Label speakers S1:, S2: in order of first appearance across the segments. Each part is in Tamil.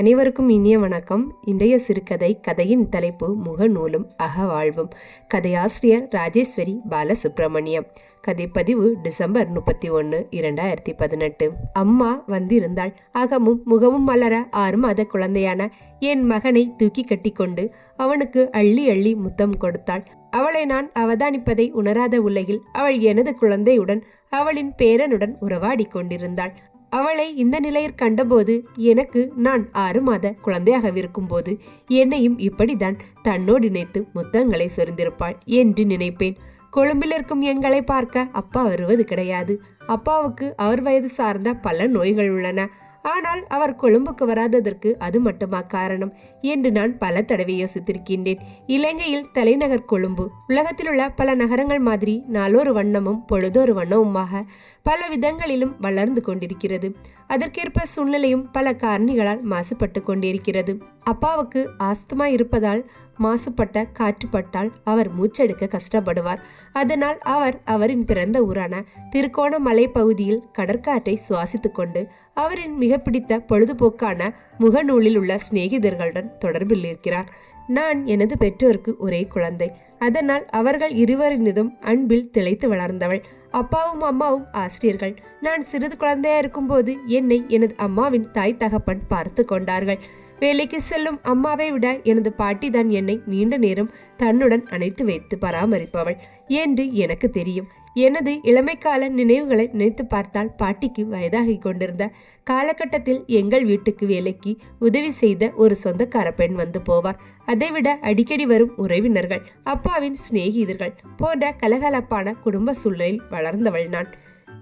S1: அனைவருக்கும் இனிய வணக்கம். இன்றைய சிறுகதை கதையின் தலைப்பு முகநூலும் அகவாழ்வும். கதையாசிரியர் ராஜேஸ்வரி பாலசுப்ரமணியம். கதைப்பதிவு டிசம்பர் முப்பத்தி ஒன்று இரண்டாயிரத்தி பதினெட்டு. அம்மா வந்திருந்தாள். அகமும் முகமும் மலர ஆறு மாத குழந்தையான என் மகனை தூக்கி கட்டிக்கொண்டு அவனுக்கு அள்ளி அள்ளி முத்தம் கொடுத்தாள். அவளை நான் அவதானிப்பதை உணராத உலகில் அவள் எனது குழந்தையுடன் அவளின் பேரனுடன் உறவாடிக் கொண்டிருந்தாள். அவளை இந்த நிலையில் கண்டபோது எனக்கு நான் ஆறு மாத குழந்தையாகவிருக்கும் போது என்னையும் இப்படிதான் தன்னோடு இணைத்து முத்தங்களை சொரிந்திருப்பாள் என்று நினைப்பேன். கொழும்பில் இருக்கும் எங்களை பார்க்க அப்பா வருவது கிடையாது. அப்பாவுக்கு அவர் வயது சார்ந்த பல நோய்கள் உள்ளன. ஆனால் அவர் கொழும்புக்கு வராததற்கு அது மட்டுமா காரணம் என்று நான் பல தடவை யோசித்திருக்கின்றேன். இலங்கையில் தலைநகர் கொழும்பு உலகத்திலுள்ள பல நகரங்கள் மாதிரி நாளொரு வண்ணமும் பொழுதொரு வண்ணமுமாக பல விதங்களிலும் வளர்ந்து கொண்டிருக்கிறது. அதற்கேற்ப சூழ்நிலையும் பல காரணிகளால் மாசுபட்டு கொண்டிருக்கிறது. அப்பாவுக்கு ஆஸ்துமா இருப்பதால் மாசுபட்ட காற்றுப்பட்டால் அவர் மூச்செடுக்க கஷ்டப்படுவார். அதனால் அவர் அவரின் பிறந்த ஊரான திருக்கோணமலை பகுதியில் கடற்காற்றை சுவாசித்து கொண்டு அவரின் மிக பிடித்த பொழுதுபோக்கான முகநூலில் உள்ள சிநேகிதர்களுடன் தொடர்பில் இருக்கிறார் நான் எனது பெற்றோருக்கு ஒரே குழந்தை. அதனால் அவர்கள் இருவரினதும் அன்பில் திளைத்து வளர்ந்தவள். அப்பாவும் அம்மாவும் ஆசிரியர்கள். நான் சிறிது குழந்தையா இருக்கும்போது என்னை எனது அம்மாவின் தாய் தகப்பன் பார்த்து கொண்டார்கள். வேலைக்கு செல்லும் அம்மாவை விட எனது பாட்டி தான் என்னை நீண்ட நேரம் தன்னுடன் அணைத்து வைத்து பராமரிப்பவள் என்று எனக்கு தெரியும். எனது இளமைக்கால நினைவுகளை நினைத்து பார்த்தால் பாட்டிக்கு வயதாகி கொண்டிருந்த காலகட்டத்தில் எங்கள் வீட்டுக்கு வேலைக்கு உதவி செய்த ஒரு சொந்தக்கார பெண் வந்து போவார். அதைவிட அடிக்கடி வரும் உறவினர்கள் அப்பாவின் சிநேகிதர்கள் போன்ற கலகலப்பான குடும்ப சூழலில் வளர்ந்தவள் நான்.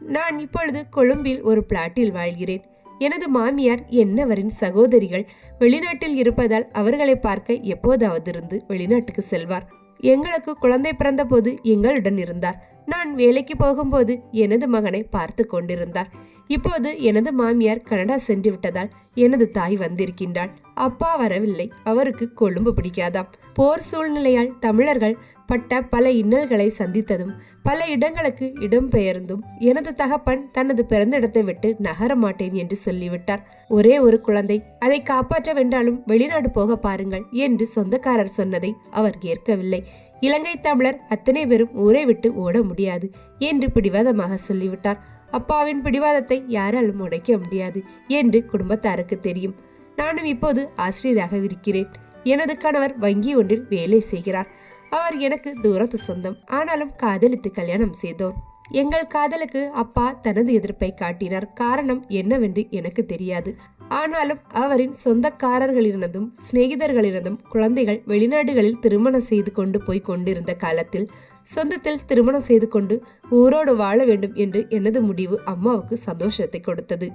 S1: நான் இப்பொழுது கொழும்பில் ஒரு பிளாட்டில் வாழ்கிறேன். எனது மாமியார் என்னவரின் சகோதரிகள் வெளிநாட்டில் இருப்பதால் அவர்களை பார்க்க எப்போதாவது இருந்து வெளிநாட்டுக்கு செல்வார். எங்களுக்கு குழந்தை பிறந்தபோது எங்களுடன் இருந்தார். நான் வேலைக்கு போகும்போது எனது மகனை பார்த்து கொண்டிருந்தார் இப்போது எனது மாமியார் கனடா சென்று விட்டதால் எனது தாய் வந்திருக்கின்றாள். அப்பா வரவில்லை. அவருக்கு கொழும்பு பிடிக்காதாம். போர் சூழ்நிலையால் தமிழர்கள் பட்ட பல இன்னல்களை சந்தித்ததும் பல இடங்களுக்கு இடம்பெயர்ந்தும் எனது தகப்பன் தனது பிறந்த இடத்தை விட்டு நகர மாட்டேன் என்று சொல்லிவிட்டார். ஒரே ஒரு குழந்தை. அதை காப்பாற்ற வென்றாலும் வெளிநாடு போக பாருங்கள் என்று சொந்தக்காரர் சொன்னதை அவர் ஏற்கவில்லை. இலங்கை தமிழர் அத்தனை பேரும் ஊரை விட்டு ஓட முடியாது என்று பிடிவாதமாக சொல்லிவிட்டார். அப்பாவின் பிடிவாதத்தை யாராலும் உடைக்க முடியாது என்று குடும்பத்தாருக்கு தெரியும். நானும் இப்போது ஆசிரியராக இருக்கிறேன். எனது கணவர் வங்கி ஒன்றில் வேலை செய்கிறார். அவர் எனக்கு தூரத்து சொந்தம். ஆனாலும் காதலித்து கல்யாணம் செய்தோம். எங்கள் காதலுக்கு அப்பா தனது எதிர்ப்பை காட்டினார். காரணம் என்னவென்று எனக்கு தெரியாது. ஆனாலும் அவரின் சொந்தக்காரர்களினதும் சிநேகிதர்களினதும் குழந்தைகள் வெளிநாடுகளில் திருமணம் செய்து கொண்டு போய் கொண்டிருந்த காலத்தில் சொந்தத்தில் திருமணம் செய்து கொண்டு ஊரோடு வாழ வேண்டும் என்று எனது முடிவு அம்மாவுக்கு சந்தோஷத்தை கொடுத்தது.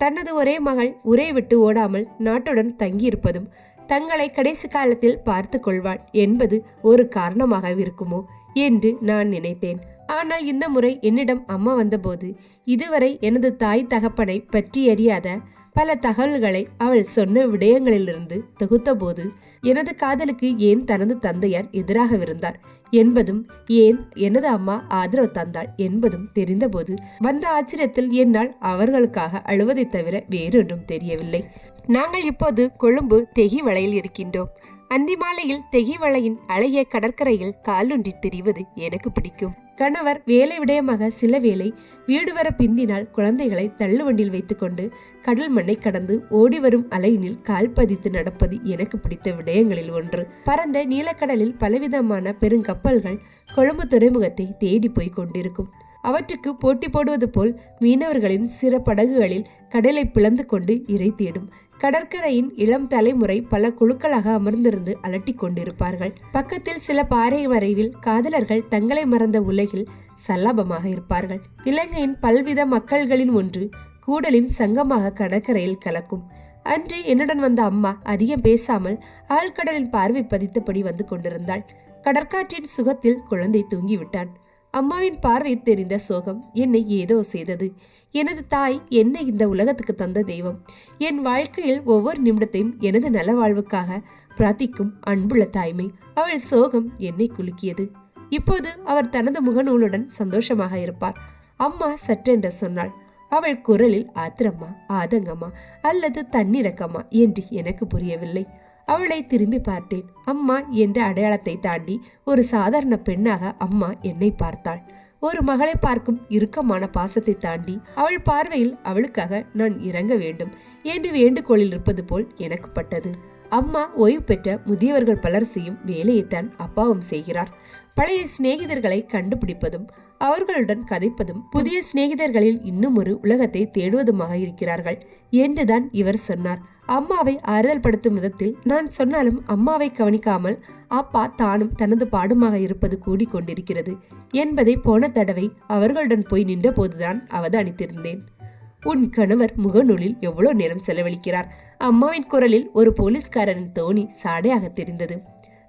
S1: தனது ஒரே மகள் உரை விட்டு ஓடாமல் நாட்டுடன் தங்கியிருப்பதும் தங்களை கடைசி காலத்தில் பார்த்து கொள்வாள் என்பது ஒரு காரணமாக இருக்குமோ என்று நான் நினைத்தேன். ஆனால் இந்த முறை என்னிடம் அம்மா வந்தபோது இதுவரை எனது தாய் தகப்பனை பற்றி அறியாத பல தகவல்களை அவள் சொன்ன விடயங்களிலிருந்து தொகுத்தபோது எனது காதலுக்கு ஏன் தனது தந்தையார் எதிராகவிருந்தார்? என்பதும் ஏன் எனது அம்மா ஆதரவு தந்தாள்? என்பதும் தெரிந்தபோது வந்த ஆச்சரியத்தில் என்னால் அவர்களுக்காக அழுவதை தவிர வேறொன்றும் தெரியவில்லை. நாங்கள் இப்போது கொழும்பு தெகி வளையில் இருக்கின்றோம். அந்தி மாலையில் தெகிவளையின் அழகிய கடற்கரையில் காலுன்றி திரிவது எனக்கு பிடிக்கும். கணவர் வேலை விடயமாக சில வேளை வீடு வர பிந்தினால் குழந்தைகளை தள்ளுவண்டியில் வைத்துக்கொண்டு கடல் மண்ணை கடந்து ஓடி வரும் அலையினில் கால் பதித்து நடப்பது எனக்கு பிடித்த விடயங்களில் ஒன்று. பரந்த நீலக்கடலில் பலவிதமான பெருங்கப்பல்கள் கொழும்பு துறைமுகத்தை தேடி போய் கொண்டிருக்கும். அவற்றுக்கு போட்டி போடுவது போல் மீனவர்களின் சிற படகுகளில் கடலை பிளந்து கொண்டு இறை தேடும் கடற்கரையின் இளம் தலைமுறை பல குழுக்களாக அமர்ந்திருந்து அலட்டி கொண்டிருப்பார்கள். பக்கத்தில் சில பாறை வரைவில் காதலர்கள் தங்களை மறந்த உலகில் சல்லாபமாக இருப்பார்கள். இலங்கையின் பல்வித மக்கள்களின் ஒன்று கூடலின் சங்கமாக கடற்கரையில் கலக்கும். அன்று என்னுடன் வந்த அம்மா அதிகம் பேசாமல் ஆழ்கடலின் பார்வை பதித்தபடி வந்து கொண்டிருந்தாள். கடற்காற்றின் சுகத்தில் குழந்தை தூங்கிவிட்டான். அம்மாவின் பார்வை தெரிந்த சோகம் என்னை ஏதோ செய்தது. எனது தாய் என்னை இந்த உலகத்துக்கு தந்த தெய்வம். என் வாழ்க்கையில் ஒவ்வொரு நிமிடத்தையும் எனது நல வாழ்வுக்காக பிரார்த்திக்கும் அன்புள்ள தாய்மை அவள் சோகம் என்னை குலுக்கியது. இப்போது அவர் தனது முகநூலுடன் சந்தோஷமாக இருப்பார். அம்மா சற்றென்று சொன்னாள் அவள் குரலில் ஆத்திரமா ஆதங்கமா அல்லது தன்னிறக்கமா என்று எனக்கு புரியவில்லை. அவளை திரும்பி பார்த்தேன். அம்மா என்ற அடையாளத்தை தாண்டி ஒரு சாதாரண பெண்ணாக அம்மா என்னை பார்த்தாள். ஒரு மகளை பார்க்கும் இறுக்கமான பாசத்தை தாண்டி அவள் பார்வையில் அவளுக்காக நான் இறங்க வேண்டும் என்று வேண்டுகோளில் இருப்பது போல் எனக்கு பட்டது. அம்மா ஓய்வு பெற்ற முதியவர்கள் பலர் செய்யும் வேலையைத்தான் அப்பாவும் செய்கிறார். பழைய சிநேகிதர்களை கண்டுபிடிப்பதும் அவர்களுடன் கதைப்பதும் புதிய சிநேகிதர்களில் இன்னும் ஒரு உலகத்தை தேடுவதுமாக இருக்கிறார்கள் என்றுதான் இவர் சொன்னார். அம்மாவை ஆறுதல் படுத்தும் விதத்தில் நான் சொன்னாலும் அம்மாவை கவனிக்காமல் அப்பா தானும் தனது பாடுமாக இருப்பது கூடிக்கொண்டிருக்கிறது என்பதை போன தடவை அவர்களுடன் போய் நின்றபோதுதான் அவதானித்திருந்தேன். உன் கணவர் முகநூலில் எவ்வளவு நேரம் செலவழிக்கிறார்? அம்மாவின் குரலில் ஒரு போலீஸ்காரரின் தோணி சாடையாக தெரிந்தது.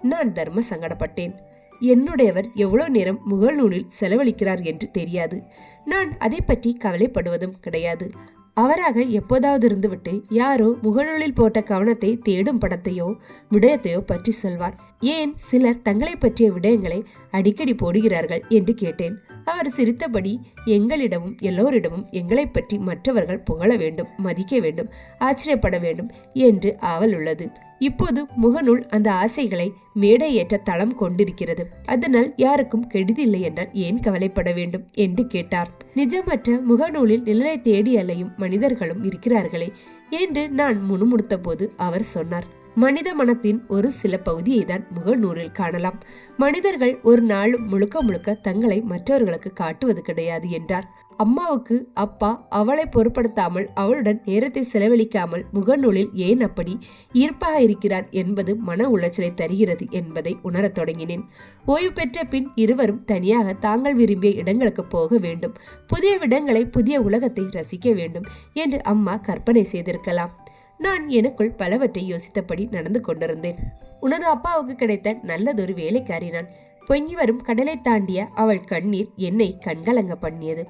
S1: நான் தர்ம சங்கடப்பட்டேன். என்னுடையவர் எவ்வளவு நேரம் முகநூலில் செலவழிக்கிறார் என்று தெரியாது. நான் அதை பற்றி கவலைப்படுவதும் கிடையாது. அவராக எப்போதாவது இருந்துவிட்டு யாரோ முகநூலில் போட்ட கவனத்தை தேடும் படத்தையோ விடயத்தையோ பற்றி சொல்வார். ஏன் சிலர் தங்களை பற்றிய விடயங்களை அடிக்கடி போடுகிறார்கள் என்று கேட்டேன். அவர் சிரித்தபடி எங்களிடமும் எல்லோரிடமும் எங்களை பற்றி மற்றவர்கள் புகழ வேண்டும் மதிக்க வேண்டும் ஆச்சரியப்பட வேண்டும் என்று ஆவல் உள்ளது இப்போது முகநூல் அந்த ஆசைகளை மேடையேற்ற தளம் கொண்டிருக்கிறது. அதனால் யாருக்கும் கெடுதில்லை என்றால் ஏன் கவலைப்பட வேண்டும்? என்று கேட்டார். நிஜமற்ற முகநூலில் நிழலை தேடி அலையும் மனிதர்களும் இருக்கிறார்களே என்று நான் முணுமுணுத்த போது அவர் சொன்னார். மனித மனத்தின் ஒரு சில பகுதியை தான் முகநூலில் காணலாம். மனிதர்கள் ஒரு நாள் முழுக்க முழுக்க தங்களை மற்றவர்களுக்கு காட்டுவது கிடையாது என்றார். அம்மாவுக்கு அப்பா அவளை பொருட்படுத்தாமல் அவளுடன் நேரத்தை செலவழிக்காமல் முகநூலில் ஏன் அப்படி ஈர்ப்பாக இருக்கிறார் என்பது மன உளைச்சலை தருகிறது என்பதை உணரத் தொடங்கினேன். ஓய்வு பெற்ற பின் இருவரும் தனியாக தாங்கள் விரும்பிய இடங்களுக்கு போக வேண்டும். புதிய இடங்களை புதிய உலகத்தை ரசிக்க வேண்டும் என்று அம்மா கற்பனை செய்திருக்கலாம். நான் எனக்குள் பலவற்றை யோசித்தபடி நடந்து கொண்டிருந்தேன். உனது அப்பாவுக்கு கிடைத்த நல்லதொரு வேலைக்காரி நான். பொங்கி வரும் கடலை தாண்டிய அவள் கண்ணீர் என்னை கண்கலங்க பண்ணியது.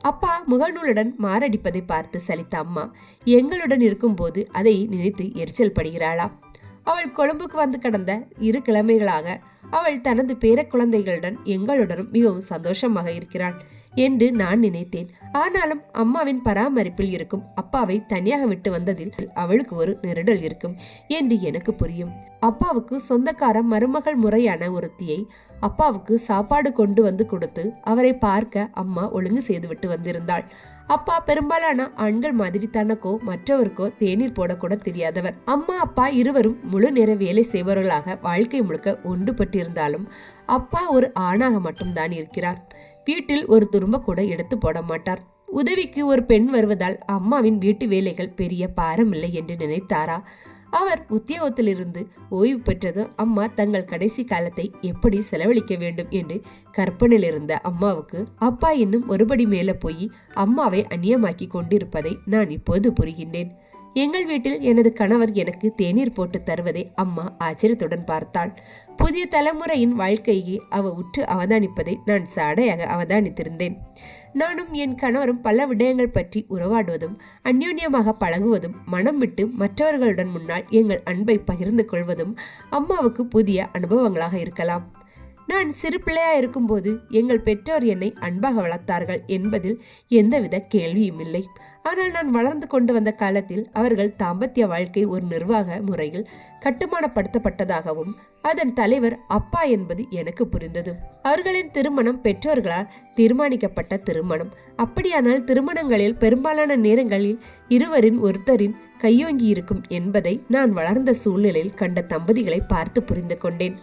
S1: அப்பா முகநூலுடன் மாரடிப்பதை பார்த்து சலித்த அம்மா எங்களுடன் இருக்கும்போது அதை நினைத்து எரிச்சல் படுகிறாளா? அவள் கொழும்புக்கு வந்து கடந்த இரு கிழமைகளாக அவள் தனது பேர குழந்தைகளுடன் எங்களுடனும் மிகவும் சந்தோஷமாக இருக்கிறாள். என்று நான் நினைத்தேன். ஆனாலும் அம்மாவின் பராமரிப்பில் இருக்கும் அப்பாவை தனியாக விட்டு வந்ததில் அவளுக்கு ஒரு நெருடல் இருக்கும் என்று எனக்கு புரியும். அப்பாவுக்கு சொந்தக்கார மருமகள் முறையான ஒருத்தியை அப்பாவுக்கு சாப்பாடு கொண்டு வந்து கொடுத்து அவரை பார்க்க அம்மா ஒழுங்கு செய்துவிட்டு வந்திருந்தாள். அப்பா பெரும்பாலான ஆண்கள் மாதிரி தனக்கோ மற்றவருக்கோ தேநீர் போடக்கூட தெரியாதவர். அம்மா அப்பா இருவரும் முழு நேர வேலை செய்பவர்களாக வாழ்க்கை முழுக்க ஒன்றுபட்டிருந்தாலும் அப்பா ஒரு ஆணாக மட்டும்தான் இருக்கிறார். வீட்டில் ஒரு துரும்ப கூட எடுத்து போட மாட்டார். உதவிக்கு ஒரு பெண் வருவதால் அம்மாவின் வீட்டு வேலைகள் பெரிய பாரமில்லை என்று நினைத்தாரா? அவர் உத்தியோகத்திலிருந்து ஓய்வு பெற்றதும் அம்மா தங்கள் கடைசி காலத்தை எப்படி செலவழிக்க வேண்டும் என்று கற்பனையில் இருந்த அம்மாவுக்கு அப்பா இன்னும் ஒருபடி மேல போய் அம்மாவை அந்நியமாக்கி கொண்டிருப்பதை நான் இப்போது புரிகின்றேன். எங்கள் வீட்டில் எனது கணவர் எனக்கு தேநீர் போட்டு தருவதை அம்மா ஆச்சரியத்துடன் பார்த்தாள். புதிய தலைமுறையின் வாழ்க்கையை அவ உற்று அவதானிப்பதை நான் சாடையாக அவதானித்திருந்தேன். நானும் என் கணவரும் பல விடயங்கள் பற்றி உறவாடுவதும் அந்யோன்யமாக பழகுவதும் மனம் விட்டு மற்றவர்களுடன் முன்னால் எங்கள் அன்பை பகிர்ந்து கொள்வதும் அம்மாவுக்கு புதிய அனுபவங்களாக இருக்கலாம். நான் சிறு பிள்ளையா இருக்கும்போது எங்கள் பெற்றோர் என்னை அன்பாக வளர்த்தார்கள் என்பதில் எந்தவித கேள்வியும் இல்லை. ஆனால் நான் வளர்ந்து கொண்டு வந்த காலத்தில் அவர்கள் தாம்பத்திய வாழ்க்கை ஒரு நிர்வாக முறையில் கட்டுமானப்படுத்தப்பட்டதாகவும் அதன் தலைவர் அப்பா என்பது எனக்கு புரிந்தது. அவர்களின் திருமணம் பெற்றோர்களால் தீர்மானிக்கப்பட்ட திருமணம். அப்படியானால் திருமணங்களில் பெரும்பாலான நேரங்களில் இருவரின் ஒருத்தரின் கையோங்கி இருக்கும் என்பதை நான் வளர்ந்த சூழ்நிலையில் கண்ட தம்பதிகளை பார்த்து புரிந்து கொண்டேன்.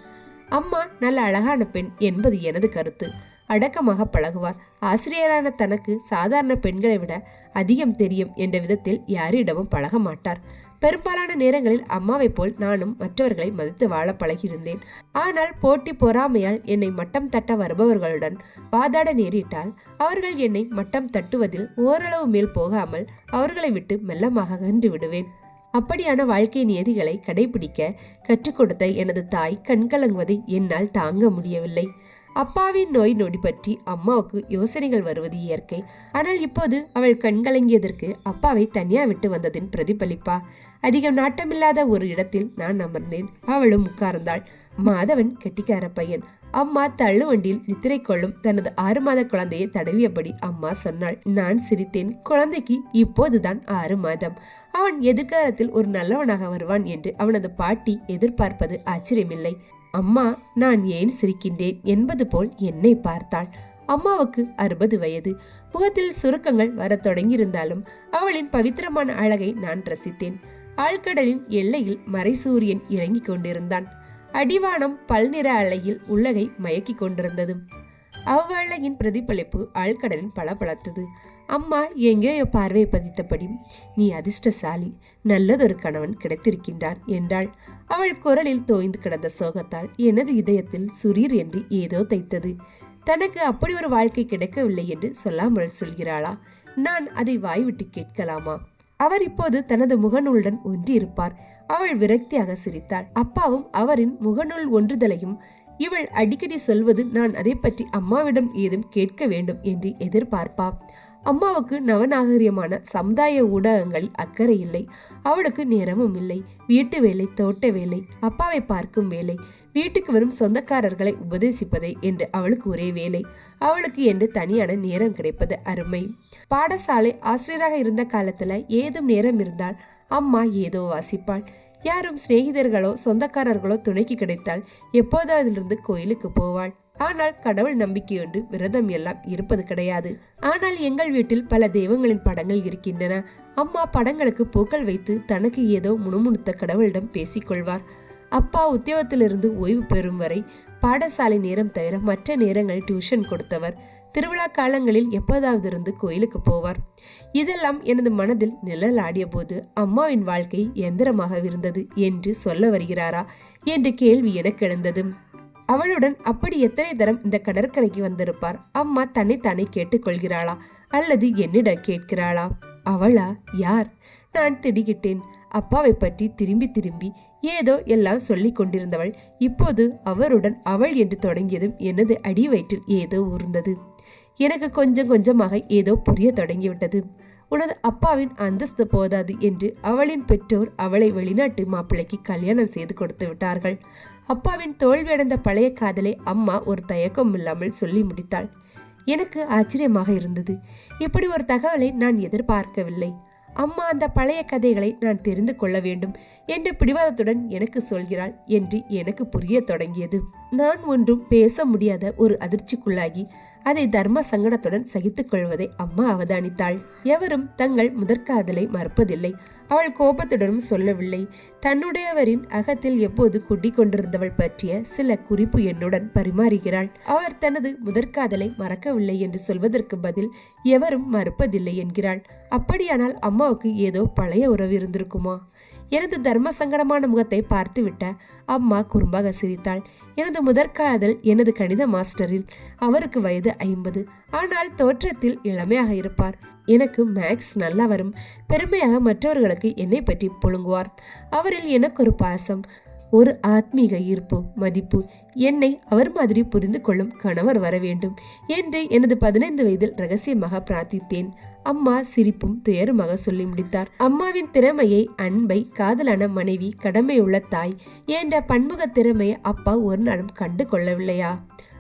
S1: அம்மா நல்ல அழகான பெண் என்பது எனது கருத்து. அடக்கமாக பழகுவார். ஆசிரியரான தனக்கு சாதாரண பெண்களை விட அதிகம் தெரியும் என்ற விதத்தில் யாரிடமும் பழக மாட்டார். பெரும்பாலான நேரங்களில் அம்மாவை போல் நானும் மற்றவர்களை மதித்து வாழ பழகியிருந்தேன். ஆனால் போட்டி பொறாமையால் என்னை மட்டம் தட்ட வருபவர்களுடன் வாதாட நேரிட்டால் அவர்கள் என்னை மட்டம் தட்டுவதில் ஓரளவு மேல் போகாமல் அவர்களை விட்டு மெல்லமாக கன்று விடுவேன். அப்படியான வாழ்க்கை நியதிகளை கடைபிடிக்க கற்றுக் கொடுத்த எனது தாய் கண்கலங்குவதை என்னால் தாங்க முடியவில்லை. அப்பாவின் நோய் நொடி பற்றி அம்மாவுக்கு யோசனைகள் வருவது இயற்கை. ஆனால் இப்போது அவள் கண்கலங்கியதற்கு அப்பாவை தனியா விட்டு வந்ததின் பிரதிபலிப்பா? அதிகம் நாட்டமில்லாத ஒரு இடத்தில் நான் அமர்ந்தேன். அவளும் உட்கார்ந்தாள். மாதவன் கெட்டிக்கார பையன். அம்மா தள்ளுவண்டியில் நித்திரை கொள்ளும் தனது ஆறு மாத குழந்தையை தடவியபடி அம்மா சொன்னாள் நான் சிரித்தேன். குழந்தைக்கு இப்போதுதான் ஆறு மாதம். அவன் எதிர்காலத்தில் ஒரு நல்லவனாக வருவான் என்று அவனது பாட்டி எதிர்பார்ப்பது ஆச்சரியமில்லை. அம்மா நான் ஏன் சிரிக்கின்றேன்? என்பது போல் என்னை பார்த்தாள். அம்மாவுக்கு அறுபது வயது. முகத்தில் சுருக்கங்கள் வரத் தொடங்கியிருந்தாலும் அவளின் பவித்திரமான அழகை நான் ரசித்தேன். ஆழ்கடலின் எல்லையில் மறைசூரியன் இறங்கிக் கொண்டிருந்தான். அடிவானம் பல்நிற அலையில் உலகை மயக்கிக் கொண்டிருந்தது. அவ்வளையின் பிரதிபலிப்பு ஆழ்கடலில் பளபளத்தது. அம்மா எங்கேயோ பார்வை பதித்தபடி நீ அதிர்ஷ்டசாலி நல்லதொரு கணவன் கிடைத்திருக்கின்றார் என்றாள். அவள் குரலில் தோய்ந்து கிடந்த சோகத்தால் எனது இதயத்தில் சுரீர் என்று ஏதோ தைத்தது. தனக்கு அப்படி ஒரு வாழ்க்கை கிடைக்கவில்லை என்று சொல்லாமல் சொல்கிறாளா? நான் அதை வாய்விட்டு கேட்கலாமா? அவர் இப்போது தனது முகநூலுடன் ஒன்றியிருப்பார். அவள் விரக்தியாக சிரித்தாள். அப்பாவும் அவரின் முகநூல் ஒன்றுதலையும் இவள் அடிக்கடி சொல்வது நான் அதை பற்றி அம்மாவிடம் ஏதும் கேட்க வேண்டும் என்று எதிர்பார்ப்பா. அம்மாவுக்கு நவநாகரிகமான சமுதாய ஊடகங்கள் அக்கறை இல்லை. அவளுக்கு நேரமும் இல்லை. வீட்டு வேலை தோட்ட வேலை அப்பாவை பார்க்கும் வேலை வீட்டுக்கு வரும் சொந்தக்காரர்களை உபதேசிப்பதை என்று அவளுக்கு ஒரே வேலை. அவளுக்கு என்று தனியான நேரம் கிடைப்பது அருமை. பாடசாலை ஆசிரியராக இருந்த காலத்துல ஏதும் நேரம் இருந்தால் அம்மா ஏதோ வாசிப்பாள். யாரும் சிநேகிதர்களோ சொந்தக்காரர்களோ துணைக்கு கிடைத்தால் எப்போதாவதிலிருந்து கோயிலுக்கு போவாள். ஆனால் கடவுள் நம்பிக்கையுண்டு விரதம் எல்லாம் இருப்பது கிடையாது. ஆனால் எங்கள் வீட்டில் பல தெய்வங்களின் படங்கள் இருக்கின்றன. அம்மா படங்களுக்கு பூக்கள் வைத்து தனக்கு ஏதோ முணுமுணுத்த கடவுளிடம் பேசிக்கொள்வார். அப்பா உத்தியோகத்திலிருந்து ஓய்வு பெறும் வரை பாடசாலை நேரம் தவிர மற்ற நேரங்கள் டியூஷன் கொடுத்தவர். திருவிழா காலங்களில் எப்போதாவது இருந்து கோயிலுக்கு போவார். இதெல்லாம் எனது மனதில் நிழல் போது அம்மாவின் வாழ்க்கை எந்திரமாக இருந்தது என்று சொல்ல வருகிறாரா என்ற கேள்வி எனக்கு எழுந்தது. அவளுடன் அப்படி எத்தனை தரம் இந்த கடற்கரைக்கு வந்திருப்பார்? அம்மா தன்னைத்தானே கேட்டுக்கொள்கிறாளா? அல்லது என்னிடம் கேட்கிறாளா? அவளா? யார்? நான் திடுகிட்டேன் அப்பாவை பற்றி திரும்பி திரும்பி ஏதோ எல்லாம் சொல்லி கொண்டிருந்தவள். இப்போது அவருடன் அவள் என்று தொடங்கியதும் எனது அடி வயிற்றில் ஏதோ ஊர்ந்தது எனக்கு கொஞ்சம் கொஞ்சமாக ஏதோ புரிய தொடங்கிவிட்டது. உனது அப்பாவின் அந்தஸ்து போதாது என்று அவளின் பெற்றோர் அவளை வெளிநாட்டு மாப்பிள்ளைக்கு கல்யாணம் செய்து கொடுத்து விட்டார்கள். அப்பாவின் தோல்வியடைந்த பழைய காதலை அம்மா ஒரு தயக்கம் இல்லாமல் சொல்லி முடித்தாள். எனக்கு ஆச்சரியமாக இருந்தது. இப்படி ஒரு தகவலை நான் எதிர்பார்க்கவில்லை. அம்மா அந்த பழைய கதைகளை நான் தெரிந்து கொள்ள வேண்டும் என்ற பிடிவாதத்துடன் எனக்கு சொல்கிறாள் என்று எனக்கு புரிய தொடங்கியது. நான் ஒன்றும் பேச முடியாத ஒரு அதிர்ச்சிக்குள்ளாகி அதை தர்ம சங்கடத்துடன் சகித்துக் கொள்வதை அம்மா அவதானித்தாள். எவரும் தங்கள் முதற்காதலை மறுப்பதில்லை. அவள் கோபத்துடனும் சொல்லவில்லை. தன்னுடையவரின் அகத்தில் எப்போது குட்டிக் கொண்டிருந்தவள் பற்றிய சில குறிப்பு என்னுடன் பரிமாறுகிறாள். அவர் தனது முதற்காதலை மறக்கவில்லை என்று சொல்வதற்கு பதில் எவரும் மறுப்பதில்லை என்கிறாள். அப்படியானால் அம்மாவுக்கு ஏதோ பழைய உறவு இருந்திருக்குமா? எனது தர்ம சங்கடமான முகத்தை பார்த்துவிட்ட அம்மா குறும்பாக சிரித்தாள். எனது முதற்காதல் எனது கணித மாஸ்டரில். அவருக்கு வயது ஐம்பது. ஆனால் தோற்றத்தில் இளமையாக இருப்பார். எனக்கு மேக்ஸ் நல்லா வரும். பெருமையாக மற்றவர்களுக்கு என்னை பற்றி புழுங்குவார். அவரில் எனக்கு ஒரு பாசம் ஒரு ஆத்மீக ஈர்ப்பு மதிப்பு. என்னை அவர் மாதிரி புரிந்து கொள்ளும் கணவர் வர வேண்டும் என்று எனது பதினைந்து வயதில் ரகசியமாக பிரார்த்தித்தேன். அம்மா சிரிப்பும் துயருமாக சொல்லி முடித்தார். அம்மாவின் திறமையை அன்பை காதலான மனைவி கடமையுள்ள தாய் என்ற பன்முக திறமையை அப்பா ஒரு நாளும் கண்டு கொள்ளவில்லையா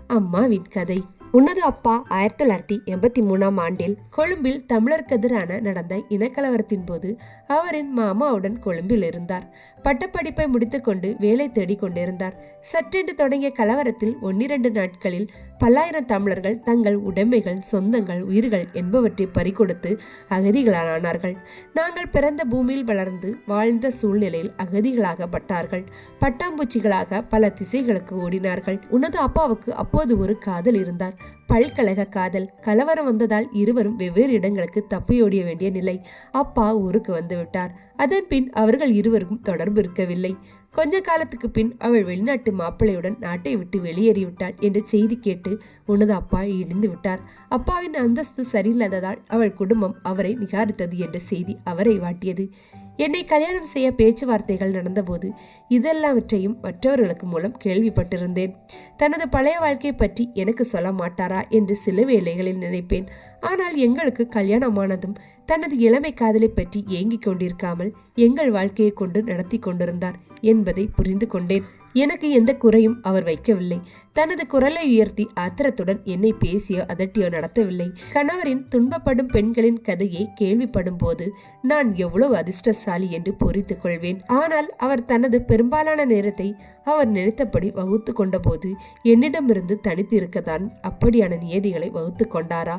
S1: அம்மாவின் கதை. உன்னது அப்பா ஆயிரத்தி தொள்ளாயிரத்தி எண்பத்தி மூணாம் ஆண்டில் கொழும்பில் தமிழருக்கு எதிரான நடந்த இனக்கலவரத்தின் போது அவரின் மாமாவுடன் கொழும்பில் இருந்தார். பட்டப்படிப்பை முடித்துக்கொண்டு வேலை தேடிக் கொண்டிருந்தார். சற்றென்று தொடங்கிய கலவரத்தில் ஒன்னிரண்டு நாட்களில் பல்லாயிரம் தமிழர்கள் தங்கள் உடைமைகள் சொந்தங்கள் உயிர்கள் என்பவற்றை பறிகொடுத்து அகதிகளானார்கள். நாங்கள் பிறந்த பூமியில் வளர்ந்து வாழ்ந்த சூழ்நிலையில் அகதிகளாகப்பட்டார்கள். பட்டாம்பூச்சிகளாக பல திசைகளுக்கு ஓடினார்கள். உனது அப்பாவுக்கு அப்போது ஒரு காதல் இருந்தார். பல்கழக காதல். கலவரம் வந்ததால் இருவரும் வெவ்வேறு இடங்களுக்கு தப்பியோடிய வேண்டிய நிலை. அப்பா ஊருக்கு வந்து விட்டார். அதன் பின் அவர்கள் இருவருக்கும் தொடர்பு இருக்கவில்லை. கொஞ்ச காலத்துக்கு பின் அவள் வெளிநாட்டு மாப்பிள்ளையுடன் நாட்டை விட்டு வெளியேறிவிட்டாள் என்ற செய்தி கேட்டு உனது அப்பா இடிந்து விட்டார். அப்பாவின் அந்தஸ்து சரியில்லாததால் அவள் குடும்பம் அவரை நிகாரித்தது என்ற செய்தி அவரை வாட்டியது. என்னை கல்யாணம் செய்ய பேச்சுவார்த்தைகள் நடந்தபோது இதெல்லாவற்றையும் மற்றவர்களுக்கு மூலம் கேள்விப்பட்டிருந்தேன். தனது பழைய வாழ்க்கை பற்றி எனக்கு சொல்ல மாட்டாரா என்று சில வேளைகளில் நினைப்பேன். ஆனால் எங்களுக்கு கல்யாணமானதும் தனது இளமை காதலை பற்றி ஏங்கிக் கொண்டிருக்காமல் எங்கள் வாழ்க்கையை கொண்டு நடத்தி கொண்டிருந்தார். என்பதை புரிந்து கொண்டேன். எனக்கு எந்த குறையும் அவர் வைக்கவில்லை. தனது குரலை உயர்த்தி ஆத்திரத்துடன் என்னை பேசியோ அதட்டியோ நடத்தவில்லை. கணவரின் துன்பப்படும் பெண்களின் கதையை கேள்விப்படும் போது நான் எவ்வளவு அதிர்ஷ்டசாலி என்று புரிந்து கொள்வேன். ஆனால் அவர் தனது பெரும்பாலான நேரத்தை அவர் நினைத்தபடி வகுத்து கொண்டபோது என்னிடமிருந்து தனித்து இருக்கத்தான் அப்படியான நியதிகளை வகுத்து கொண்டாரா?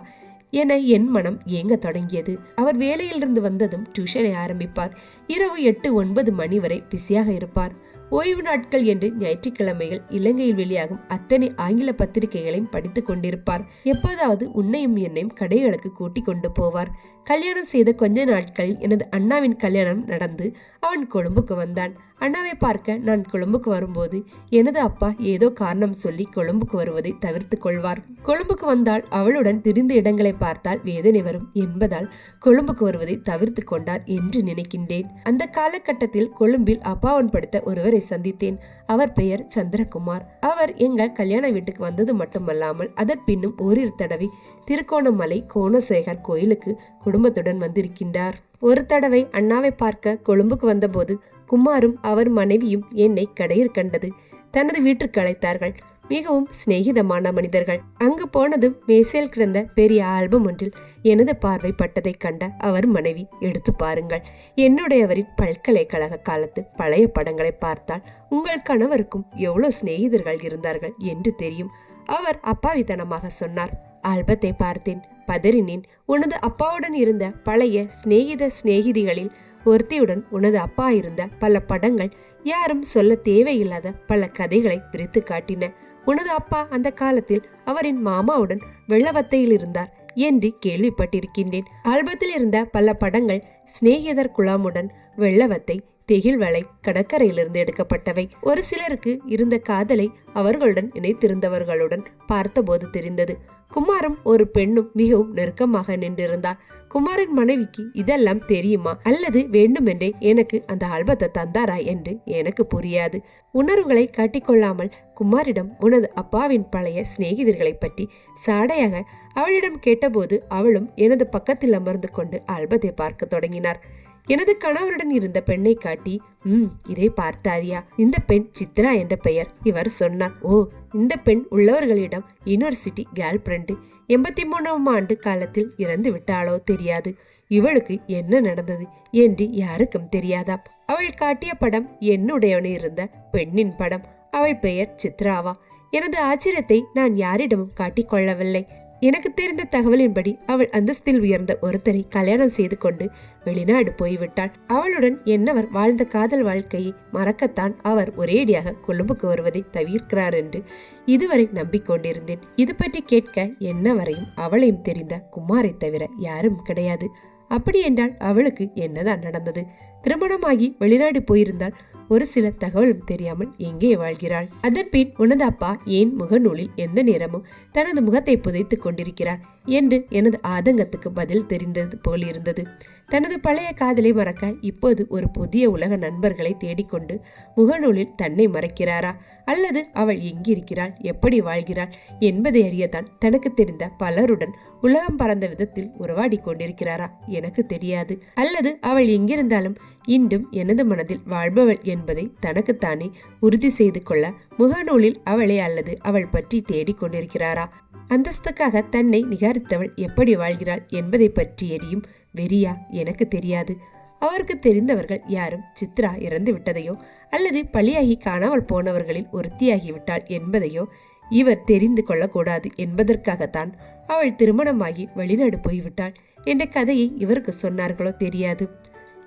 S1: என என் மனம் ஏங்க தொடங்கியது. அவர் வேலையிலிருந்து வந்ததும் டியூஷனை ஆரம்பிப்பார். இரவு எட்டு ஒன்பது மணி வரை பிஸியாக இருப்பார். ஓய்வு நாட்கள் என்று ஞாயிற்றுக்கிழமைகள் இலங்கையில் வெளியாகும் அத்தனை ஆங்கில பத்திரிகைகளையும் படித்துக் கொண்டிருப்பார். எப்போதாவது உன்னையும் என்னையும் கடைகளுக்கு கூட்டிக் கொண்டு போவார். கல்யாணம் செய்த கொஞ்ச நாட்களில் எனது அண்ணாவின் கல்யாணம் நடந்து அவன் கொழும்புக்கு வந்தான். அண்ணாவை பார்க்க நான் கொழும்புக்கு வரும்போது எனது அப்பா ஏதோ காரணம் சொல்லி கொழும்புக்கு வருவதை தவிர்த்து கொள்வார். கொழும்புக்கு வந்தால் அவளுடன் திரிந்த இடங்களை பார்த்தால் வேதனை வரும் என்பதால் கொழும்புக்கு வருவதை தவிர்த்து கொண்டார் என்று நினைக்கின்றேன். அந்த காலகட்டத்தில் கொழும்பில் அப்பாவன் படுத்த ஒருவரை சந்தித்தேன். அவர் பெயர் சந்திரகுமார். அவர் எங்கள் கல்யாண வீட்டுக்கு வந்தது மட்டுமல்லாமல் அதன் பின்னும் ஓரிரு தடவை திருக்கோணமலை கோணசேகர் கோயிலுக்கு குடும்பத்துடன் வந்திருக்கின்றார். ஒரு தடவை அண்ணாவை பார்க்க கொழும்புக்கு வந்தபோது குமாரும் அவர் மனைவியும் என்னை கடையில் கண்டது. தனது வீட்டுக்கு அழைத்தார்கள். மிகவும் சிநேகிதமான மனிதர்கள். அங்கு போனதும் மேசையில் கிடந்த பெரிய ஆல்பம் ஒன்றில் எனது பார்வை பட்டதை கண்ட அவர் மனைவி எடுத்து பாருங்கள். என்னுடையவரின் பல்கலைக்கழக காலத்து பழைய படங்களை பார்த்தால் உங்கள் கணவருக்கும் எவ்வளவு சிநேகிதர்கள் இருந்தார்கள் என்று தெரியும். அவர் அப்பாவித்தனமாக சொன்னார் ஆல்பத்தை பார்த்தேன் பதறினேன். உனது அப்பாவுடன் இருந்த பழைய சிநேகித சிநேகிதிகளில் ஒருத்தியுடன் உனது அப்பா இருந்த பல படங்கள் யாரும் சொல்ல தேவையில்லாத பல கதைகளை பிரித்து காட்டின. உனது அப்பா அந்த காலத்தில் அவரின் மாமாவுடன் வெள்ளவத்தையில் இருந்தார் என்று கேள்விப்பட்டிருக்கின்றேன். ஆல்பத்தில் இருந்த பல படங்கள் சிநேகிதர் குழாமுடன் வெள்ளவத்தை தெகில்வளை கடற்கரையிலிருந்து எடுக்கப்பட்டவை. ஒரு சிலருக்கு இருந்த காதலை அவர்களுடன் இணைத்திருந்தவர்களுடன் பார்த்தபோது தெரிந்தது. குமாரும் ஒரு பெண்ணும் மிகவும் நெருக்கமாக நின்றிருந்தார் குமாரின் மனைவிக்கு இதெல்லாம் தெரியுமா? அல்லது வேண்டுமென்றே எனக்கு அந்த ஆல்பத்தை தந்தாரா என்று எனக்கு புரியாது. உணர்வுகளை காட்டிக்கொள்ளாமல் குமாரிடம் உனது அப்பாவின் பழைய சிநேகிதர்களை பற்றி சாடையாக அவளிடம் கேட்டபோது அவளும் எனது பக்கத்தில் அமர்ந்து கொண்டு ஆல்பத்தை பார்க்க தொடங்கினார். எனது கணவருடன் இருந்த பெண்ணை காட்டி ம் இதை பார்த்தாரியா? இந்த பெண் சித்ரா என்ற பெயர். இவர் சொன்னார் ஓ இந்த பெண் உள்ளவர்களிடம் யூனிவர்சிட்டி கேர்ள் ஃப்ரெண்டு எண்பத்தி மூணாம் ஆண்டு காலத்தில் இறந்து விட்டாளோ தெரியாது. இவளுக்கு என்ன நடந்தது என்று யாருக்கும் தெரியாதாம். அவள் காட்டிய படம் என்னுடையவனே இருந்த பெண்ணின் படம். அவள் பெயர் சித்ராவா. எனது ஆச்சரியத்தை நான் யாரிடமும் காட்டிக்கொள்ளவில்லை எனக்கு தெரிந்த தகவலின்படி அவள் அந்தஸ்தில் உயர்ந்த ஒருத்தரை கல்யாணம் செய்து கொண்டு வெளிநாடு போய்விட்டாள். அவளுடன் என்னவர் வாழ்ந்த காதல் வாழ்க்கையை மறக்கத்தான் அவர் ஒரேடியாக கொழும்புக்கு வருவதை தவிர்க்கிறார் என்று இதுவரை நம்பிக்கொண்டிருந்தேன். இது பற்றி கேட்க என்னவரையும் அவளையும் தெரிந்த குமாரை தவிர யாரும் கிடையாது. அப்படி என்றால் அவளுக்கு என்னதான் நடந்தது? திருமணமாகி வெளிநாடு போயிருந்தால் ஒரு சில தகவலும் தெரியாமல் எங்கே வாழ்கிறாள்? அதன் பின் உனது அப்பா ஏன் முகநூலில் எந்த நேரமும் தனது முகத்தை புதைத்துக் கொண்டிருக்கிறார் என்று எனது ஆதங்கத்துக்கு பதில் தெரிந்தது போல் இருந்தது தனது பழைய காதலை மறக்க இப்போது ஒரு புதிய உலக நண்பர்களை தேடிக்கொண்டு முகநூலில் தன்னை மறைக்கிறாரா? அல்லது அவள் எங்கிருக்கிறாள்? எப்படி வாழ்கிறாள்? என்பதை அறியத்தான் தனக்கு தெரிந்த பலருடன் உலகம் பறந்த விதத்தில் உறவாடி கொண்டிருக்கிறாரா? எனக்கு தெரியாது. அல்லது அவள் எங்கிருந்தாலும் இன்றும் எனது மனதில் வாழ்பவள் என்பதை தனக்குத்தானே உறுதி செய்து கொள்ள முகநூலில் அவளை அல்லது அவள் பற்றி தேடிக் கொண்டிருக்கிறாரா? அந்தஸ்துக்காக தன்னை நிகாரித்தவள் எப்படி வாழ்கிறாள் என்பதை பற்றி எரியும் வெறியா எனக்கு தெரியாது. அவருக்கு தெரிந்தவர்கள் யாரும் சித்ரா இறந்து விட்டதையோ அல்லது பழியாகி காணாமல் போனவர்களில் ஒருத்தியாகிவிட்டாள் என்பதையோ இவர் தெரிந்து கொள்ளக்கூடாது என்பதற்காகத்தான் அவள் திருமணமாகி வெளிநாடு போய்விட்டாள் என்ற கதையை இவருக்கு சொன்னார்களோ தெரியாது.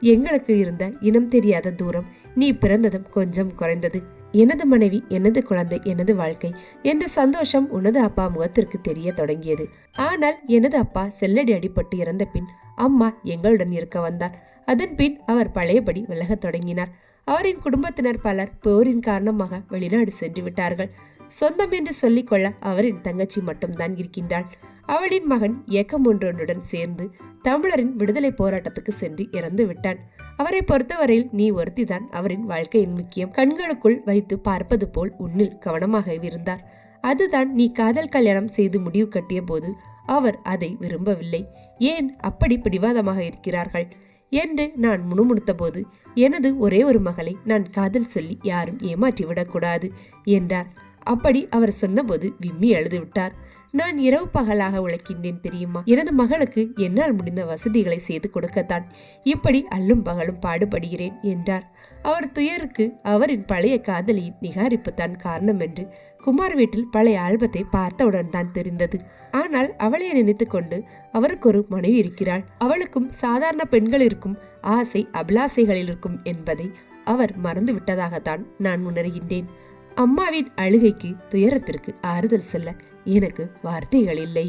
S1: எங்களுக்கு இருந்த இனம் தெரியாத தூரம் நீ பிறந்ததும் கொஞ்சம் குறைந்தது. எனது மனைவி எனது குழந்தை எனது வாழ்க்கை என்ற சந்தோஷம் உனது அப்பா முகத்திற்கு தெரிய தொடங்கியது. ஆனால் எனது அப்பா செல்லடி அடிபட்டு இறந்த பின் அம்மா எங்களுடன் இருக்க வந்தார். அதன் பின் அவர் பழையபடி விலகத் தொடங்கினார். அவரின் குடும்பத்தினர் பலர் போரின் காரணமாக வெளிநாடு சென்று விட்டார்கள். சொந்தம் என்று சொல்லிக்கொள்ள அவரின் தங்கச்சி மட்டும்தான் இருக்கின்றாள். அவளின் மகன் இயக்கம் ஒன்றொன்றுடன் சேர்ந்து தமிழரின் விடுதலை போராட்டத்துக்கு சென்று இறந்து விட்டான். அவரை பொறுத்தவரையில் நீ ஒருத்திதான் அவரின் வாழ்க்கையின் முக்கியம். கண்களுக்குள் வைத்து பார்ப்பது போல் உன்னில் கவனமாக இருந்தார். அதுதான் நீ காதல் கல்யாணம் செய்து முடிவு கட்டிய போது அவர் அதை விரும்பவில்லை. ஏன் அப்படி பிடிவாதமாக இருக்கிறார்கள்? என்று நான் முணுமுணுத்தபோது எனது ஒரே ஒரு மகளை நான் காதல் சொல்லி யாரும் ஏமாற்றி விடக்கூடாது என்றார். அப்படி அவர் சொன்னபோது விம்மி அழுது விட்டார் நான் இரவு பகலாக உழைக்கின்றேன் தெரியுமா? எனது மகளுக்கு என்னால் முடிந்த வசதிகளை செய்து கொடுக்கத்தான். இப்படி அல்லும் பகலும் பாடுபடுகிறேன் என்றார். அவர் துயருக்கு அவரின் பழைய காதலியின் நிகாரிப்பு தான் காரணம் என்று குமார் வீட்டில் பழைய ஆல்பத்தை பார்த்தவுடன் தான் தெரிந்தது. ஆனால் அவளை நினைத்துக்கொண்டு அவருக்கு ஒரு மனைவி இருக்கிறாள். அவளுக்கும் சாதாரண பெண்கள் இருக்கும் ஆசை அபிலாசைகளில் இருக்கும் என்பதை அவர் மறந்து விட்டதாகத்தான் நான் உணர்கின்றேன். அம்மாவின் அழுகைக்கு துயரத்திற்கு ஆறுதல் சொல்ல எனக்கு வார்த்தைகள் இல்லை.